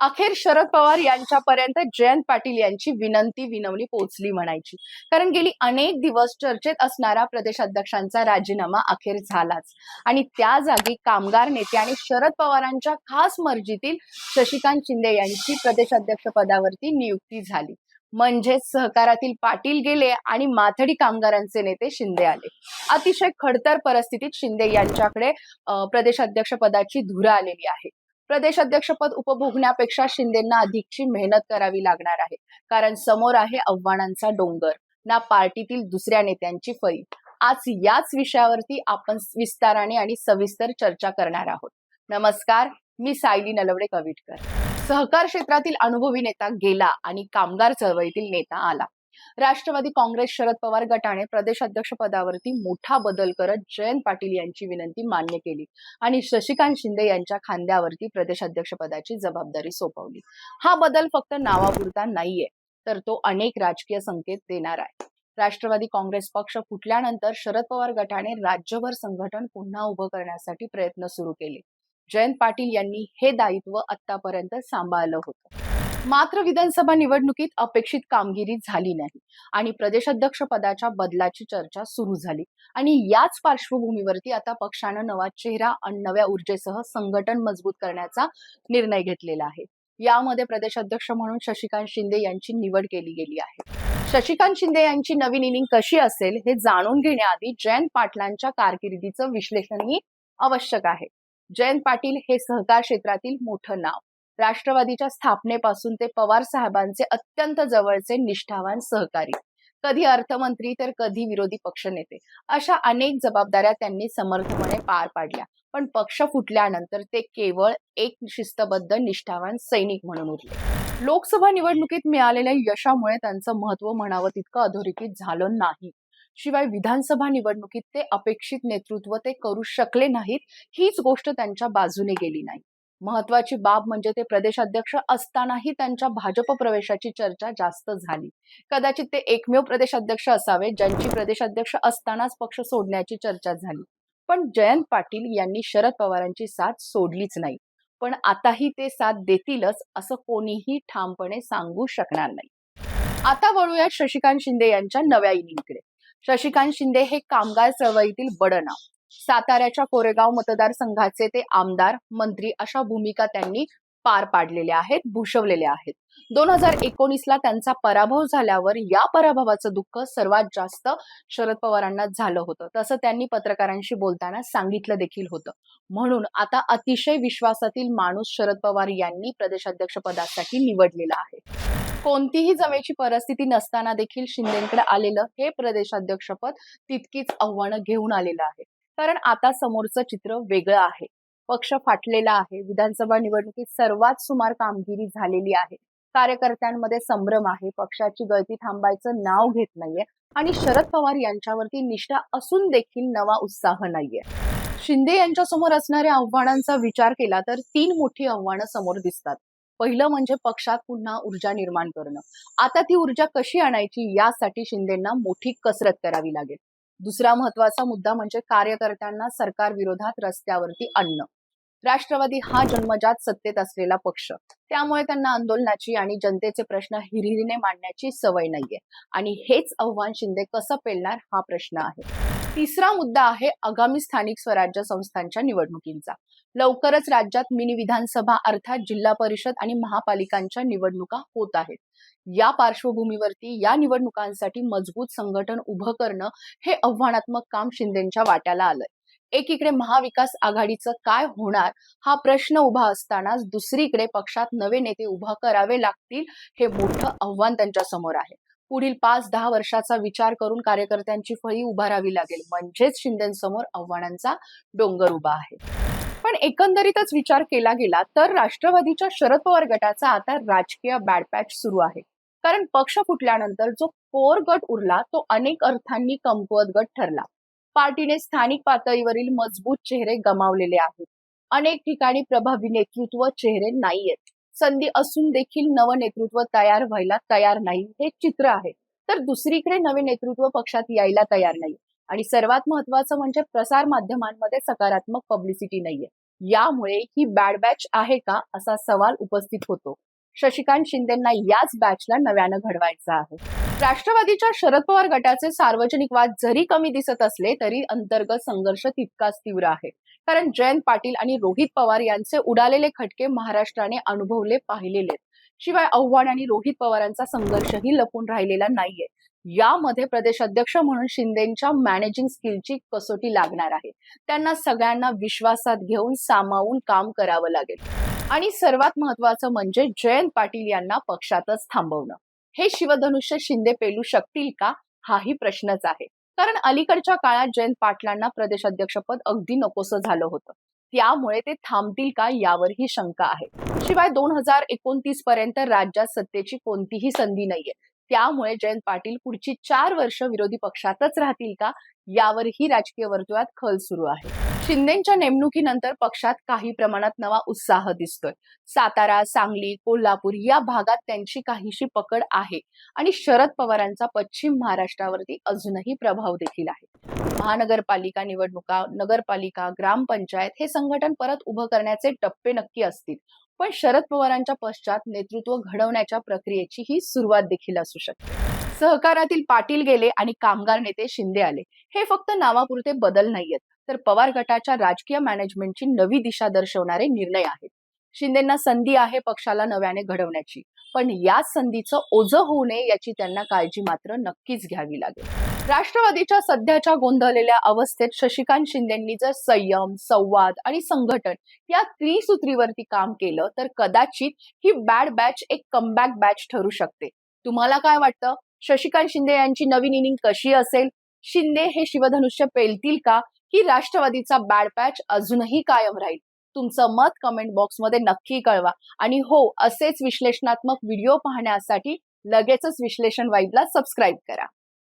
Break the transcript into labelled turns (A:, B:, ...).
A: अखेर शरद पवार यांच्यापर्यंत जयंत पाटील यांची विनंती विनवणी पोहोचली म्हणायची. कारण गेली अनेक दिवस चर्चेत असणारा प्रदेशाध्यक्षांचा राजीनामा अखेर झालाच. आणि त्या जागी कामगार नेते आणि शरद पवारांच्या खास मर्जीतील शशिकांत शिंदे यांची प्रदेशाध्यक्ष पदावरती नियुक्ती झाली. म्हणजेच सहकारातील पाटील गेले आणि माथडी कामगारांचे नेते शिंदे आले. अतिशय खडतर परिस्थितीत शिंदे यांच्याकडे प्रदेशाध्यक्ष पदाची धुरा आलेली आहे. प्रदेशाध्यक्षपद उपभोगण्यापेक्षा शिंदेना अधिकची मेहनत करावी लागणार आहे. कारण समोर आहे आव्हानांचा डोंगर ना पार्टीतील दुसऱ्या नेत्यांची फळी. आज याच विषयावरती आपण विस्ताराने आणि सविस्तर चर्चा करणार आहोत. नमस्कार मी सायली नलवडे कविटकर. सहकार क्षेत्रातील अनुभवी नेता गेला आणि कामगार चळवळीतील नेता आला. राष्ट्रवादी काँग्रेस शरद पवार गटाने प्रदेशाध्यक्ष पदावरती मोठा बदल करत जयंत पाटील यांची विनंती मान्य केली आणि शशिकांत शिंदे यांच्या खांद्यावरती प्रदेशाध्यक्ष पदाची जबाबदारी सोपवली. हा बदल फक्त नावापुरता नाहीये तर तो अनेक राजकीय संकेत देणार आहे. राष्ट्रवादी काँग्रेस पक्ष फुटल्यानंतर शरद पवार गटाने राज्यभर संघटन पुन्हा उभं करण्यासाठी प्रयत्न सुरू केले. जयंत पाटील यांनी हे दायित्व आतापर्यंत सांभाळलं होतं. मात्र विधानसभा निवडणुकीत अपेक्षित कामगिरी झाली नाही आणि प्रदेशाध्यक्ष पदाच्या बदलाची चर्चा सुरू झाली. आणि याच पार्श्वभूमीवरती आता पक्षानं नवा चेहरा आणि नव्या ऊर्जेसह संघटन मजबूत करण्याचा निर्णय घेतलेला आहे. यामध्ये प्रदेशाध्यक्ष म्हणून शशिकांत शिंदे यांची निवड केली गेली आहे. शशिकांत शिंदे यांची नवीन इनिंग कशी असेल हे जाणून घेण्याआधी जयंत पाटलांच्या कारकिर्दीचं विश्लेषणही आवश्यक आहे. जयंत पाटील हे सहकार क्षेत्रातील मोठं नाव. राष्ट्रवादीच्या स्थापनेपासून ते पवार साहेबांचे अत्यंत जवळचे निष्ठावान सहकारी. कधी अर्थमंत्री तर कधी विरोधी पक्षनेते. अशा अनेक जबाबदाऱ्या त्यांनी समर्थपणे पार पाडल्या. पण पक्ष फुटल्यानंतर ते केवळ एक शिस्तबद्ध निष्ठावान सैनिक म्हणून उरले. लोकसभा निवडणुकीत मिळालेल्या यशामुळे त्यांचं महत्त्व म्हणावं तितकं अधोरेखित झालं नाही. शिवाय विधानसभा निवडणुकीत ते अपेक्षित नेतृत्व ते करू शकले नाहीत हीच गोष्ट त्यांच्या बाजूने गेली नाही. महत्वाची बाब म्हणजे ते प्रदेशाध्यक्ष असतानाही त्यांच्या भाजप प्रवेशाची चर्चा जास्त झाली. कदाचित ते एकमेव प्रदेशाध्यक्ष असावे ज्यांची प्रदेशाध्यक्ष असतानाच पक्ष सोडण्याची चर्चा झाली. पण जयंत पाटील यांनी शरद पवारांची साथ सोडलीच नाही. पण आताही ते साथ देतीलच असं कोणीही ठामपणे सांगू शकणार नाही. आता वळूया शशिकांत शिंदे यांच्या नव्या इनिंगकडे. शशिकांत शिंदे हे कामगार चळवळीतील बडनाव साताऱ्याच्या कोरेगाव मतदारसंघाचे ते आमदार मंत्री अशा भूमिका त्यांनी पार पाडलेल्या आहेत भूषवलेल्या आहेत. दोन हजार एकोणीसला त्यांचा पराभव झाल्यावर या पराभवाचं दुःख सर्वात जास्त शरद पवारांना झालं होतं. तसं त्यांनी पत्रकारांशी बोलताना सांगितलं देखील होतं. म्हणून आता अतिशय विश्वासातील माणूस शरद पवार यांनी प्रदेशाध्यक्ष पदासाठी निवडलेला आहे. कोणतीही जमेची परिस्थिती नसताना देखील शिंदेकडे आलेलं हे प्रदेशाध्यक्षपद तितकीच आव्हानं घेऊन आलेलं आहे. कारण आता समोरचं चित्र वेगळं आहे. पक्ष फाटलेला आहे. विधानसभा निवडणुकीत सर्वात सुमार कामगिरी झालेली आहे. कार्यकर्त्यांमध्ये संभ्रम आहे. पक्षाची गळती थांबायचं नाव घेत नाहीये आणि शरद पवार यांच्यावरती निष्ठा असून देखील नवा उत्साह नाहीये. शिंदे यांच्या समोर असणाऱ्या आव्हानांचा विचार केला तर तीन मोठी आव्हानं समोर दिसतात. पहिलं म्हणजे पक्षात पुन्हा ऊर्जा निर्माण करणं. आता ती ऊर्जा कशी आणायची यासाठी शिंदेना मोठी कसरत करावी लागेल. दुसरा महत्त्वाचा मुद्दा म्हणजे कार्यकर्त्यांना सरकार विरोधात रस्त्यावरती आणणं. राष्ट्रवादी हा जन्मजात सत्तेत असलेला पक्ष. त्यामुळे त्यांना आंदोलनाची आणि जनतेचे प्रश्न हिरिरीने मांडण्याची सवय नाहीये. आणि हेच आव्हान शिंदे कसं पेलणार हा प्रश्न आहे. तिसरा मुद्दा आहे आगामी स्थानिक स्वराज्य संस्थांच्या निवडणुकींचा. लवकरच राज्यात मिनी विधानसभा अर्थात जिल्हा परिषद आणि महापालिकांच्या निवडणुका होत आहेत. या पार्श्वभूमीवरती या निवडणुकांसाठी मजबूत संघटन उभं करणं हे आव्हानात्मक काम शिंदेच्या वाट्याला आलंय. एकीकडे महाविकास आघाडीचं काय होणार हा प्रश्न उभा असतानाच दुसरीकडे पक्षात नवे नेते उभा करावे लागतील हे मोठं आव्हान त्यांच्यासमोर आहे. पुढील पाच दहा वर्षाचा विचार करून कार्यकर्त्यांची फळी उभारावी लागेल. म्हणजेच शिंदेसमोर आव्हानांचा डोंगर उभा आहे. पण एकंदरीतच विचार केला गेला तर राष्ट्रवादीच्या शरद पवार गटाचा आता राजकीय बॅडपॅच सुरू आहे. कारण पक्ष फुटल्यानंतर जो कोर गट उरला तो अनेक अर्थांनी कमकुवत गट ठरला. पार्टीने स्थानिक पातळीवरील मजबूत चेहरे गमावलेले आहेत. अनेक ठिकाणी प्रभावी नेतृत्व चेहरे नाहीयेत. संधी असून देखील नव नेतृत्व तयार व्हायला तयार नाही हे चित्र आहे. तर दुसरीकडे नवे नेतृत्व पक्षात यायला तयार नाही. आणि सर्वात महत्वाचं म्हणजे प्रसार माध्यमांमध्ये सकारात्मक पब्लिसिटी नाहीये. यामुळे ही बॅड बॅच आहे का असा सवाल उपस्थित होतो. शशिकांत शिंदेना याच बॅचला नव्यानं घडवायचं आहे. राष्ट्रवादीच्या शरद पवार गटाचे सार्वजनिक वाद जरी कमी दिसत असले तरी अंतर्गत संघर्ष तितकाच तीव्र आहे. कारण जयंत पाटील आणि रोहित पवार यांचे उडालेले खटके महाराष्ट्राने अनुभवले पाहिलेले आहेत. शिवाय आव्हान आणि रोहित पवारांचा संघर्षही लपून राहिलेला नाहीये. यामध्ये प्रदेश अध्यक्ष म्हणून शिंदेच्या मॅनेजिंग स्किलची कसोटी लागणार आहे. त्यांना सगळ्यांना विश्वासात घेऊन सामावून काम करावं लागेल. आणि सर्वात महत्वाचं म्हणजे जयंत पाटील यांना पक्षातच थांबवणं. हे शिवधनुष्य शिंदे पेलू शकतील का? हाही प्रश्नच आहे. कारण अलीकडच्या काळात जयंत पाटलांना प्रदेशाध्यक्षपद अगदी नकोसं झालं होतं. त्यामुळे ते थांबतील का यावरही शंका आहे. शिवाय दोन हजार एकोणतीस पर्यंत राज्यात सत्तेची कोणतीही संधी नाहीये. त्यामुळे जयंत पाटील पुढची चार वर्ष विरोधी पक्षातच राहतील का? यावरही राजकीय वर्तुळात खल सुरू आहे. शिंदेच्या नेमणुकीनंतर पक्षात काही प्रमाणात नवा उत्साह दिसतोय. सातारा सांगली कोल्हापूर या भागात त्यांची काहीशी पकड आहे आणि शरद पवारांचा पश्चिम महाराष्ट्रावरती अजूनही प्रभाव देखील आहे. महानगरपालिका निवडणुका नगरपालिका ग्रामपंचायत हे संघटन परत उभं करण्याचे टप्पे नक्की असतील. पण शरद पवारांच्या पश्चात नेतृत्व घडवण्याच्या प्रक्रियेची ही सुरुवात देखील असू शकते. सहकारातील पाटील गेले आणि कामगार नेते शिंदे आले. हे फक्त नावापुरते बदल नाहीयेत. तर पवार गटाच्या राजकीय मॅनेजमेंटची नवी दिशा दर्शवणारे निर्णय आहेत. शिंदेना संधी आहे पक्षाला नव्याने घडवण्याची. पण याच संधीचं ओझं होऊ नये याची त्यांना काळजी मात्र नक्कीच घ्यावी लागेल. राष्ट्रवादीच्या सध्याच्या गोंधळलेल्या अवस्थेत शशिकांत शिंदेंनी जर संयम संवाद आणि संघटन या त्रिसूत्रीवरती काम केलं तर कदाचित ही बॅड बॅच एक कमबॅक बॅच ठरू शकते. तुम्हाला काय वाटतं? शशिकांत शिंदे यांची नवीन इनिंग कशी असेल? शिंदे हे शिवधनुष्य पेलतील का? की राष्ट्रवादीचा बॅड पॅच अजूनही कायम राहील. तुमचं मत कमेंट बॉक्समध्ये नक्की कळवा. आणि हो असेच विश्लेषणात्मक व्हिडिओ पाहण्यासाठी लगेचच विश्लेषण वाईबला सबस्क्राईब करा.